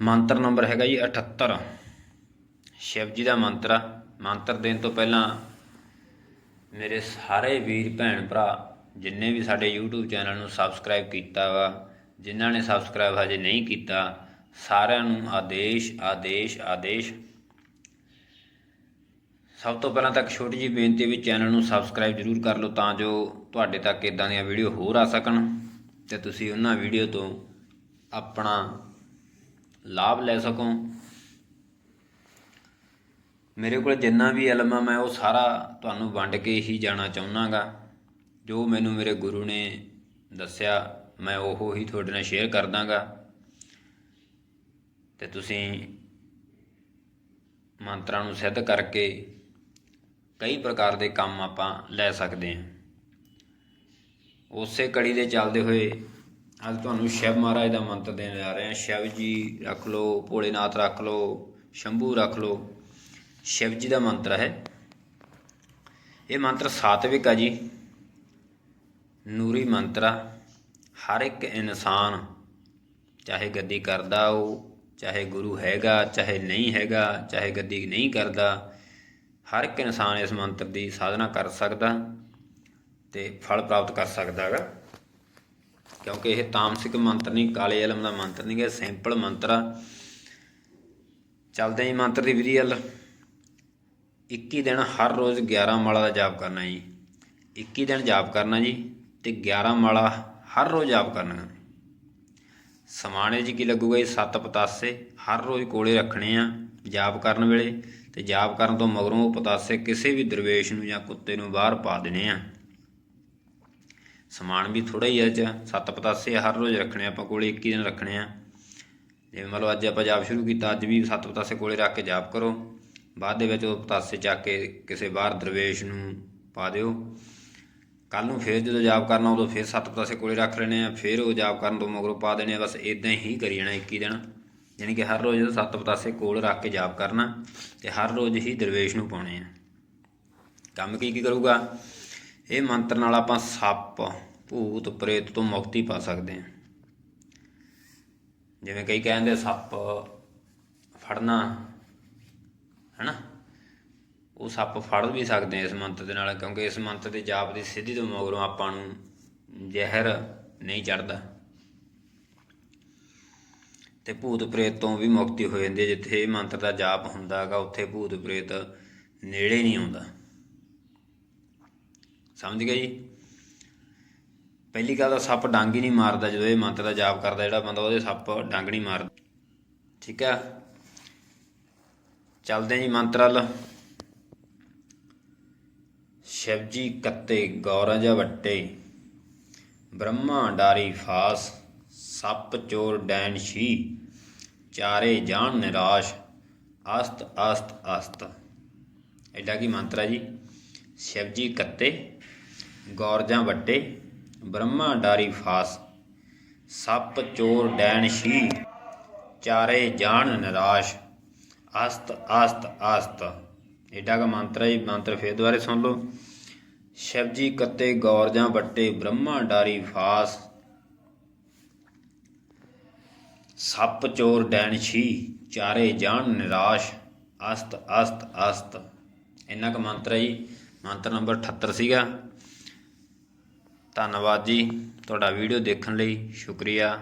ਮੰਤਰ ਨੰਬਰ ਹੈਗਾ ਜੀ 78 ਸ਼ਿਵ ਜੀ ਦਾ ਮੰਤਰ ਆ। ਮੰਤਰ ਦੇਣ ਤੋਂ ਪਹਿਲਾਂ ਮੇਰੇ ਸਾਰੇ ਵੀਰ, ਭੈਣ, ਭਰਾ ਜਿੰਨੇ ਵੀ ਸਾਡੇ YouTube ਚੈਨਲ ਨੂੰ ਸਬਸਕ੍ਰਾਈਬ ਕੀਤਾ ਵਾ, ਜਿਨ੍ਹਾਂ ਨੇ ਸਬਸਕ੍ਰਾਈਬ ਹਜੇ ਨਹੀਂ ਕੀਤਾ, ਸਾਰਿਆਂ ਨੂੰ ਆਦੇਸ਼ ਆਦੇਸ਼ ਆਦੇਸ਼। ਸਭ ਤੋਂ ਪਹਿਲਾਂ ਤਾਂ ਇੱਕ ਛੋਟੀ ਜਿਹੀ ਬੇਨਤੀ ਵੀ ਚੈਨਲ ਨੂੰ ਸਬਸਕ੍ਰਾਈਬ ਜ਼ਰੂਰ ਕਰ ਲਓ ਤਾਂ ਜੋ ਤੁਹਾਡੇ ਤੱਕ ਇਦਾਂ ਦੀਆਂ ਵੀਡੀਓ ਹੋਰ ਆ ਸਕਣ ਤੇ ਤੁਸੀਂ ਉਹਨਾਂ ਵੀਡੀਓ ਤੋਂ ਆਪਣਾ ਲਾਭ ਲੈ ਸਕੋ। ਮੇਰੇ ਕੋਲ ਜਿੰਨਾ ਵੀ ਇਲਮ ਆ, ਮੈਂ ਉਹ ਸਾਰਾ ਤੁਹਾਨੂੰ ਵੰਡ ਕੇ ਹੀ ਜਾਣਾ ਚਾਹੁੰਨਾਗਾ। ਜੋ ਮੈਨੂੰ ਮੇਰੇ ਗੁਰੂ ਨੇ ਦੱਸਿਆ, ਮੈਂ ਉਹ ਹੀ ਤੁਹਾਡੇ ਨਾਲ ਸ਼ੇਅਰ ਕਰ ਦਾਂਗਾ ਤੇ ਤੁਸੀਂ ਮੰਤਰਾਂ ਨੂੰ ਸਿੱਧ ਕਰਕੇ ਕਈ ਪ੍ਰਕਾਰ ਦੇ ਕੰਮ ਆਪਾਂ ਲੈ ਸਕਦੇ ਹਾਂ। ਉਸੇ ਕੜੀ ਦੇ ਚੱਲਦੇ ਹੋਏ ਅੱਜ ਤੁਹਾਨੂੰ ਸ਼ਿਵ ਮਹਾਰਾਜ ਦਾ ਮੰਤਰ ਦੇਣ ਜਾ ਰਹੇ ਹਾਂ। ਸ਼ਿਵ ਜੀ ਰੱਖ ਲਓ, ਭੋਲੇਨਾਥ ਰੱਖ ਲਓ, ਸ਼ੰਭੂ ਰੱਖ ਲਓ। ਸ਼ਿਵ ਜੀ ਦਾ ਮੰਤਰ ਹੈ। ਇਹ ਮੰਤਰ ਸਾਤਵਿਕ ਆ ਜੀ। ਨੂਰੀ ਮੰਤਰ ਆ। ਹਰ ਇੱਕ ਇਨਸਾਨ, ਚਾਹੇ ਗੱਦੀ ਕਰਦਾ ਉਹ, ਚਾਹੇ ਗੁਰੂ ਹੈਗਾ, ਚਾਹੇ ਨਹੀਂ ਹੈਗਾ, ਚਾਹੇ ਗੱਦੀ ਨਹੀਂ ਕਰਦਾ, ਹਰ ਇੱਕ ਇਨਸਾਨ ਇਸ ਮੰਤਰ ਦੀ ਸਾਧਨਾ ਕਰ ਸਕਦਾ ਤੇ ਫਲ ਪ੍ਰਾਪਤ ਕਰ ਸਕਦਾ ਹੈਗਾ। ਕਿਉਂਕਿ ਇਹ ਤਾਮਸਿਕ ਮੰਤਰ ਨਹੀਂ, ਕਾਲੇ ਇਲਮ ਦਾ ਮੰਤਰ ਨਹੀਂ ਹੈ ਸਿੰਪਲ ਮੰਤਰ ਆ। ਚੱਲਦੇ ਜੀ ਮੰਤਰ ਦੀ ਵਿਧੀ ਵੱਲ। 21 ਦਿਨ ਹਰ ਰੋਜ਼ 11 ਮਾਲਾ ਦਾ ਜਾਪ ਕਰਨਾ ਜੀ। 21 ਦਿਨ ਜਾਪ ਕਰਨਾ ਜੀ ਤੇ 11 ਮਾਲਾ ਹਰ ਰੋਜ਼ ਜਾਪ ਕਰਨਾ ਸਮਾਣੇ ਜੀ ਕੀ ਲੱਗੂਗਾ ਜੀ? ਸੱਤ ਪਤਾਸੇ ਹਰ ਰੋਜ਼ ਕੋਲੇ ਰੱਖਣੇ ਆ ਜਾਪ ਕਰਨ ਵੇਲੇ ਤੇ ਜਾਪ ਕਰਨ ਤੋਂ ਮਗਰੋਂ ਉਹ ਪਤਾਸੇ ਕਿਸੇ ਵੀ ਦਰਵੇਸ਼ ਨੂੰ ਜਾਂ ਕੁੱਤੇ ਨੂੰ ਬਾਹਰ ਪਾ ਦੇਣੇ ਆ। ਸਮਾਨ ਵੀ ਥੋੜਾ ਹੀ ਹੈ ਚ। ਸੱਤ ਪਤਾਸੇ ਹਰ ਰੋਜ਼ ਰੱਖਣੇ ਆਪਾਂ ਕੋਲੇ 21 ਦਿਨ ਰੱਖਣੇ ਆ। ਜਿਵੇਂ ਮਤਲਬ ਅੱਜ ਆਪਾਂ ਜਾਪ ਸ਼ੁਰੂ ਕੀਤਾ, ਅੱਜ ਵੀ ਸੱਤ ਪਤਾਸੇ ਕੋਲੇ ਰੱਖ ਕੇ ਜਾਪ ਕਰੋ। ਬਾਅਦ ਦੇ ਵਿੱਚ ਉਹ ਪਤਾਸੇ ਚੱਕ ਕੇ ਕਿਸੇ ਬਾਹਰ ਦਰਵੇਸ਼ ਨੂੰ ਪਾ ਦਿਓ। ਕੱਲ ਨੂੰ ਫੇਰ ਜਦੋਂ ਜਾਪ ਕਰਨਾ ਉਦੋਂ ਫੇਰ ਸੱਤ ਪਤਾਸੇ ਕੋਲੇ ਰੱਖ ਲੈਣੇ ਆ, ਫੇਰ ਉਹ ਜਾਪ ਕਰਨ ਤੋਂ ਮਗਰੋਂ ਪਾ ਦੇਣੇ ਆ, ਬਸ ਇਦਾਂ ਹੀ ਕਰੀ ਜਾਣਾ 21 ਦਿਨ। ਯਾਨੀ ਕਿ ਹਰ ਰੋਜ਼ ਸੱਤ ਪਤਾਸੇ ਕੋਲ ਰੱਖ ਕੇ ਜਾਪ ਕਰਨਾ ਤੇ ਹਰ ਰੋਜ਼ ਹੀ ਦਰਵੇਸ਼ ਨੂੰ ਪਾਉਣੇ ਆ। ਕੰਮ ਕੀ ਕੀ ਕਰੂਗਾ? ਇਹ ਮੰਤਰ ਨਾਲ ਆਪਾਂ ਸੱਪ, ਭੂਤ, ਪ੍ਰੇਤ ਤੋਂ ਮੁਕਤੀ ਪਾ ਸਕਦੇ ਹਾਂ। ਜਿਵੇਂ ਕਈ ਕਹਿੰਦੇ ਸੱਪ ਫੜਨਾ, ਹੈਨਾ? ਉਹ ਸੱਪ ਫੜ ਵੀ ਸਕਦੇ ਆ ਇਸ ਮੰਤਰ ਦੇ ਨਾਲ, ਕਿਉਂਕਿ ਇਸ ਮੰਤਰ ਦੇ ਜਾਪ ਦੀ ਸਿੱਧੀ ਤੋਂ ਮਗਰੋਂ ਆਪਾਂ ਨੂੰ ਜ਼ਹਿਰ ਨਹੀਂ ਚੜਦਾ ਤੇ ਭੂਤ, ਪ੍ਰੇਤ ਤੋਂ ਵੀ ਮੁਕਤੀ ਹੋ ਜਾਂਦੀ ਹੈ। ਜਿੱਥੇ ਇਹ ਮੰਤਰ ਦਾ ਜਾਪ ਹੁੰਦਾ ਹੈਗਾ, ਉੱਥੇ ਭੂਤ, ਪ੍ਰੇਤ ਨੇੜੇ ਨਹੀਂ ਆਉਂਦਾ। ਸਮਝ ਗਏ ਜੀ? ਪਹਿਲੀ ਗੱਲ ਤਾਂ ਸੱਪ ਡਾਂਗ ਹੀ ਨਹੀਂ ਮਾਰਦਾ ਜਦੋਂ ਇਹ ਮੰਤਰ ਦਾ ਜਾਪ ਕਰਦਾ, ਜਿਹੜਾ ਬੰਦਾ ਉਹਦੇ ਸੱਪ ਡਾਂਗ ਨਹੀਂ ਮਾਰਦਾ। ਠੀਕ ਆ? ਚੱਲਦੇ ਜੀ ਮੰਤਰ ਵੱਲ। ਸ਼ਿਵਜੀ ਕੱਤੇ, ਗੌਰਜ ਵੱਟੇ ਬ੍ਰਹਮਾ ਡਾਰੀ ਫਾਸ, ਸੱਪ ਚੋਰ ਡੈਨ ਸ਼ੀ ਚਾਰੇ ਜਾਣ ਨਿਰਾਸ਼, ਅਸਤ ਅਸਤ ਅਸਤ। ਐਡਾ ਕੀ ਮੰਤਰ ਹੈ ਜੀ? ਸ਼ਿਵਜੀ ਕੱਤੇ ਗੌਰਜਾਂ ਵੱਟੇ ਬ੍ਰਹਮਾ ਡਾਰੀ ਫਾਸ, ਸੱਪ, ਚੋਰ, ਡੈਣ ਸ਼ੀ ਚਾਰੇ ਜਾਣ ਨਿਰਾਸ਼, ਅਸਤ ਅਸਤ ਅਸਤ। ਏਡਾ ਕਾ ਮੰਤਰ ਹੈ ਜੀ, ਮੰਤਰ ਫੇਰ ਦੁਬਾਰੇ ਸੁਣ ਲਓ। ਸ਼ਿਵ ਕੱਤੇ ਗੌਰਜਾਂ ਵੱਟੇ ਬ੍ਰਹਮਾ ਡਾਰੀ ਫਾਸ, ਸੱਪ, ਚੋਰ, ਡੈਣ ਛੀ ਚਾਰੇ ਜਾਣ ਨਿਰਾਸ਼, ਅਸਤ ਅਸਤ ਅਸਤ। ਇੰਨਾ ਕੁ ਮੰਤਰ ਹੈ ਜੀ। ਮੰਤਰ ਨੰਬਰ 78 ਸੀਗਾ। ਧੰਨਵਾਦ ਜੀ। ਤੁਹਾਡਾ ਵੀਡੀਓ ਦੇਖਣ ਲਈ ਸ਼ੁਕਰੀਆ।